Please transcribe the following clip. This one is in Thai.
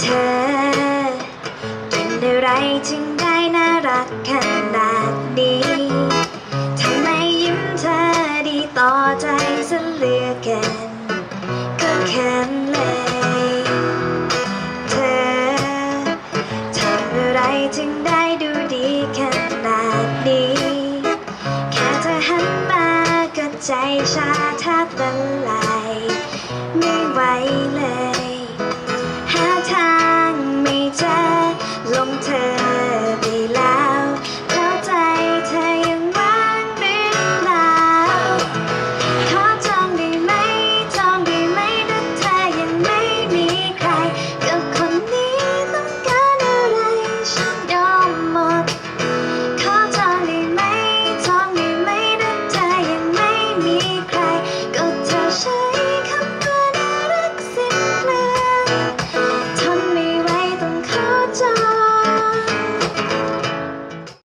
เธอ เป็นอะไรจึงได้น่ารักขนาดนี้ทำไมยิ้มเธอดีต่อใจซเหลือเกินก็แค่เลยเธอทำอะไรจึงได้ดูดีขนาดนี้ แค่เธอหันมาก็ใจชาแทบละลาย ลงเทน